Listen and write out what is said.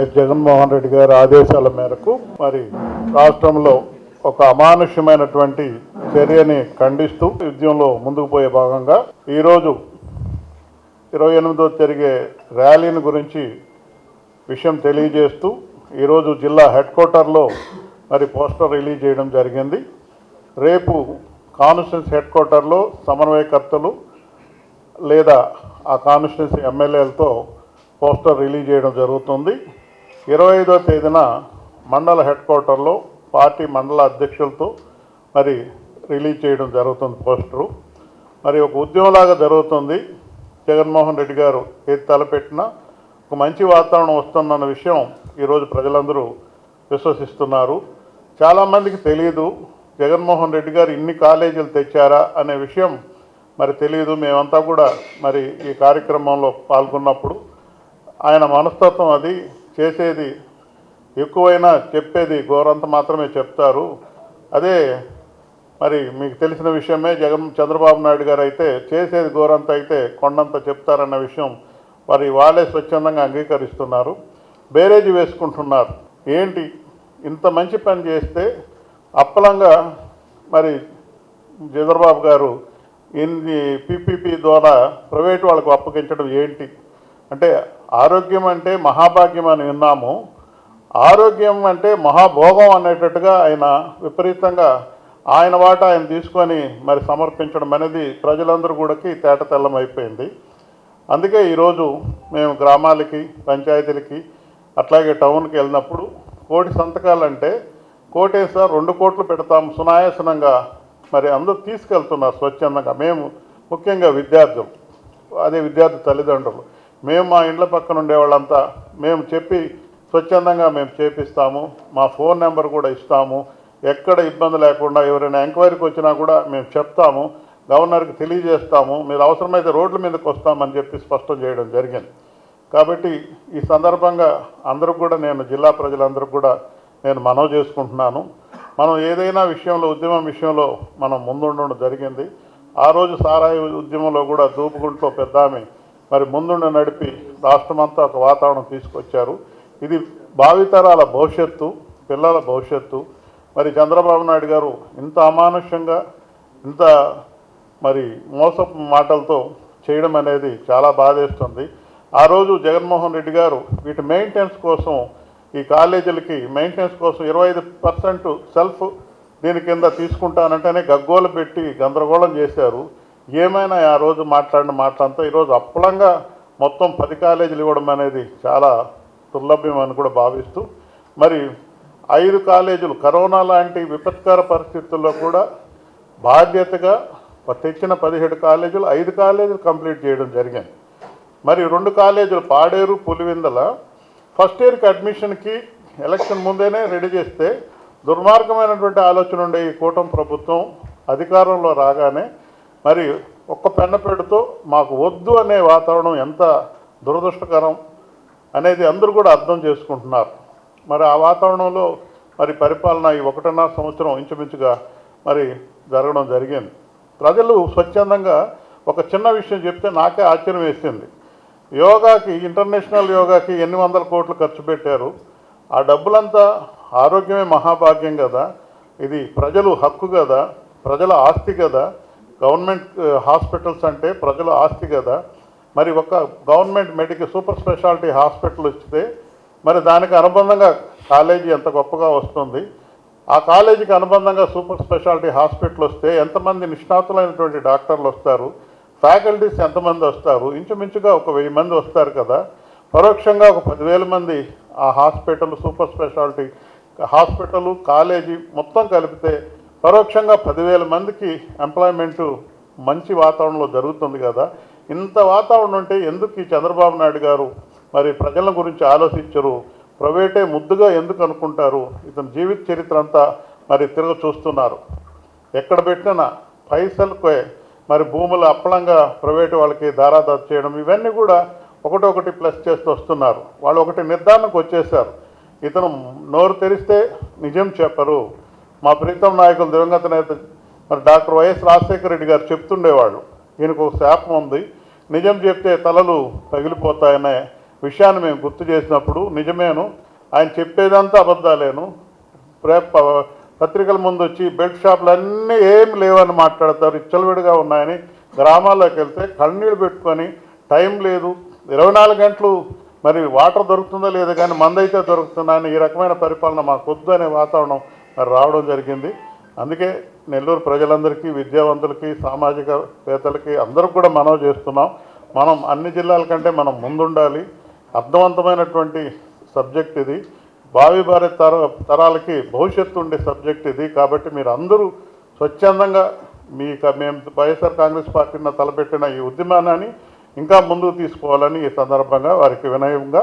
YS Jaganmohan Reddy గారి ఆదేశాల మేరకు మరి రాష్ట్రంలో ఒక అమానుష్యమైనటువంటి చర్యని ఖండిస్తూ యుద్ధంలో ముందుకు పోయే భాగంగా ఈరోజు ఇరవై ఎనిమిదో జరిగే ర్యాలీని గురించి విషయం తెలియజేస్తూ ఈరోజు జిల్లా హెడ్ క్వార్టర్లో మరి పోస్టర్ రిలీజ్ చేయడం జరిగింది. రేపు కాన్స్టిట్యూన్సీ హెడ్ క్వార్టర్లో సమన్వయకర్తలు లేదా ఆ కాన్స్టిట్యున్సీ ఎమ్మెల్యేలతో పోస్టర్ రిలీజ్ చేయడం జరుగుతుంది. ఇరవై ఐదో తేదీన మండల హెడ్ క్వార్టర్లో పార్టీ మండల అధ్యక్షులతో మరి రిలీజ్ చేయడం జరుగుతుంది పోస్టరు. మరి ఒక ఉద్యమంలాగా జరుగుతుంది. జగన్మోహన్ రెడ్డి గారు ఏది తలపెట్టినా ఒక మంచి వాతావరణం వస్తుందన్న విషయం ఈరోజు ప్రజలందరూ విశ్వసిస్తున్నారు. చాలామందికి తెలియదు జగన్మోహన్ రెడ్డి గారు ఇన్ని కాలేజీలు తెచ్చారా అనే విషయం మరి తెలియదు మేమంతా కూడా మరి ఈ కార్యక్రమంలో పాల్గొన్నప్పుడు ఆయన మనస్తత్వం అది చేసేది ఎక్కువైనా చెప్పేది గోరంత మాత్రమే చెప్తారు. అదే మరి మీకు తెలిసిన విషయమే జగన్ చంద్రబాబు నాయుడు గారు అయితే చేసేది గోరంత అయితే కొండంత చెప్తారన్న విషయం మరి వాళ్ళే స్వచ్ఛందంగా అంగీకరిస్తున్నారు. బేరేజీ వేసుకుంటున్నారు. ఏంటి? ఇంత మంచి పని చేస్తే అప్పలంగా మరి చంద్రబాబు గారు ఇన్ని పీపీపీ ద్వారా ప్రైవేట్ వాళ్ళకు అప్పగించడం ఏంటి? అంటే ఆరోగ్యం అంటే మహాభాగ్యం అని విన్నాము. ఆరోగ్యం అంటే మహాభోగం అనేటట్టుగా ఆయన విపరీతంగా ఆయన వాట ఆయన తీసుకొని మరి సమర్పించడం అనేది ప్రజలందరూ కూడాకి తేట తెల్లమైపోయింది అందుకే ఈరోజు మేము గ్రామాలకి పంచాయతీలకి అట్లాగే టౌన్కి వెళ్ళినప్పుడు కోటి సంతకాలంటే కోటేసా రెండు కోట్లు పెడతాం సునాయాసనంగా మరి అందరూ తీసుకెళ్తున్నారు స్వచ్ఛందంగా. మేము ముఖ్యంగా విద్యార్థులు అదే విద్యార్థి తల్లిదండ్రులు. మేము మా ఇండ్ల పక్కన ఉండేవాళ్ళంతా మేము చెప్పి స్వచ్ఛందంగా మేము చేపిస్తాము. మా ఫోన్ నెంబర్ కూడా ఇస్తాము. ఎక్కడ ఇబ్బంది లేకుండా ఎవరైనా ఎంక్వైరీకి వచ్చినా కూడా మేము చెప్తాము. గవర్నర్కి తెలియజేస్తాము. మీరు అవసరమైతే రోడ్ల మీదకి వస్తామని చెప్పి స్పష్టం చేయడం జరిగింది. కాబట్టి ఈ సందర్భంగా అందరూ కూడా నేను జిల్లా ప్రజలందరూ కూడా నేను మనవి చేసుకుంటున్నాను. మనం ఏదైనా విషయంలో ఉద్యమం విషయంలో మనం ముందుండడం జరిగింది. ఆ రోజు సారాయి ఉద్యమంలో కూడా దూపుగుంట్లో పెద్ద ఆమె మరి ముందుండి నడిపి రాష్ట్రమంతా ఒక వాతావరణం తీసుకొచ్చారు. ఇది భావితరాల భవిష్యత్తు పిల్లల భవిష్యత్తు. మరి చంద్రబాబు నాయుడు గారు ఇంత అమానుష్యంగా ఇంత మరి మోసపు మాటలతో చేయడం అనేది చాలా బాధేస్తుంది. ఆ రోజు జగన్మోహన్ రెడ్డి గారు వీటి మెయింటెనెన్స్ కోసం ఈ కాలేజీలకి మెయింటెనెన్స్ కోసం ఇరవై ఐదు పర్సెంట్ సెల్ఫ్ దీని కింద తీసుకుంటానంటేనే గగ్గోలు పెట్టి గందరగోళం చేశారు. ఏమైనా ఆ రోజు మాట్లాడిన మాటలంతా ఈరోజు అప్పలంగా మొత్తం పది కాలేజీలు ఇవ్వడం అనేది చాలా దుర్లభ్యం అని కూడా భావిస్తూ మరి ఐదు కాలేజీలు కరోనా లాంటి విపత్కర పరిస్థితుల్లో కూడా బాధ్యతగా తెచ్చిన పదిహేడు కాలేజీలు ఐదు కాలేజీలు కంప్లీట్ చేయడం జరిగింది. మరి రెండు కాలేజీలు పాడేరు పులివెందల ఫస్ట్ ఇయర్కి అడ్మిషన్కి ఎలక్షన్ ముందేనే రెడీ చేస్తే దుర్మార్గమైనటువంటి ఆలోచన ఉండే ఈ కూటమి ప్రభుత్వం అధికారంలో రాగానే మరి ఒక్క పెన్నపేటతో మాకు వద్దు అనే వాతావరణం ఎంత దురదృష్టకరం అనేది అందరూ కూడా అర్థం చేసుకుంటున్నారు. మరి ఆ వాతావరణంలో మరి పరిపాలన ఈ ఒకటిన్నర సంవత్సరం ఇంచుమించుగా మరి జరగడం జరిగింది. ప్రజలు స్వచ్ఛందంగా ఒక చిన్న విషయం చెప్తే నాకే ఆశ్చర్యం వేసింది. యోగాకి ఇంటర్నేషనల్ యోగాకి ఎన్ని వందల కోట్లు ఖర్చు పెట్టారు. ఆ డబ్బులంతా ఆరోగ్యమే మహాభాగ్యం కదా. ఇది ప్రజలు హక్కు కదా. ప్రజల ఆస్తి కదా. గవర్నమెంట్ హాస్పిటల్స్ అంటే ప్రజల ఆస్తి కదా. మరి ఒక government medical super speciality hospital వస్తే మరి దానికి అనుబంధంగా కాలేజీ ఎంత గొప్పగా వస్తుంది. ఆ కాలేజీకి అనుబంధంగా సూపర్ స్పెషాలిటీ హాస్పిటల్ వస్తే ఎంతమంది నిష్ణాతులైనటువంటి డాక్టర్లు వస్తారు. ఫ్యాకల్టీస్ ఎంతమంది వస్తారు. ఇంచుమించుగా ఒక వెయ్యి మంది వస్తారు కదా. పరోక్షంగా ఒక పదివేల మంది ఆ hospital super speciality hospital college మొత్తం కలిపితే పరోక్షంగా పదివేల మందికి ఎంప్లాయ్మెంటు మంచి వాతావరణంలో జరుగుతుంది కదా. ఇంత వాతావరణం ఉంటే ఎందుకు ఈ చంద్రబాబు నాయుడు గారు మరి ప్రజల గురించి ఆలోచించరు? ప్రైవేటే ముద్దుగా ఎందుకు అనుకుంటారు? ఇతని జీవిత చరిత్ర అంతా మరి తిరగ చూస్తున్నారు. ఎక్కడ పెట్టినా పైసలకే మరి భూములు అప్పలంగా ప్రైవేటు వాళ్ళకి దారాదారు చేయడం ఇవన్నీ కూడా ఒకటొకటి ప్లస్ చేస్తూ వస్తున్నారు. వాళ్ళు ఒకటి నిర్ధారణకు వచ్చేసారు ఇతను నోరు తెరిస్తే నిజం చెప్పరు. మా ప్రీతం నాయకులు దివంగత నేత మరి డాక్టర్ వైఎస్ రాజశేఖర రెడ్డి గారు చెప్తుండేవాళ్ళు. ఈయనకు ఒక శాపం ఉంది. నిజం చెప్తే తలలు పగిలిపోతాయనే విషయాన్ని మేము గుర్తు చేసినప్పుడు నిజమేను. ఆయన చెప్పేదంతా అబద్ధాలేను. ప్రే- పత్రికల ముందు వచ్చి బెడ్ షాపులు అన్నీ ఏం లేవని మాట్లాడతారు. ఇచ్చలవిడిగా ఉన్నాయని గ్రామాల్లోకి వెళ్తే కన్నీళ్ళు పెట్టుకొని టైం లేదు. ఇరవై నాలుగు గంటలు మరి వాటర్ దొరుకుతుందో లేదో కానీ మందైతే దొరుకుతుందని ఈ రకమైన పరిపాలన మాకు వద్దు అనే వాతావరణం మరి రావడం జరిగింది. అందుకే నెల్లూరు ప్రజలందరికీ విద్యావంతులకి సామాజిక వేత్తలకి అందరికి కూడా మనవి చేస్తున్నాం. మనం అన్ని జిల్లాల కంటే మనం ముందుండాలి. అర్థవంతమైనటువంటి సబ్జెక్ట్ ఇది. భావి భారత తర తరాలకి భవిష్యత్తు ఉండే సబ్జెక్ట్ ఇది. కాబట్టి మీరు అందరూ స్వచ్ఛందంగా మీ మేము వైఎస్ఆర్ కాంగ్రెస్ పార్టీని తలపెట్టిన ఈ ఉద్యమాన్ని ఇంకా ముందుకు తీసుకోవాలని ఈ సందర్భంగా వారికి వినయంగా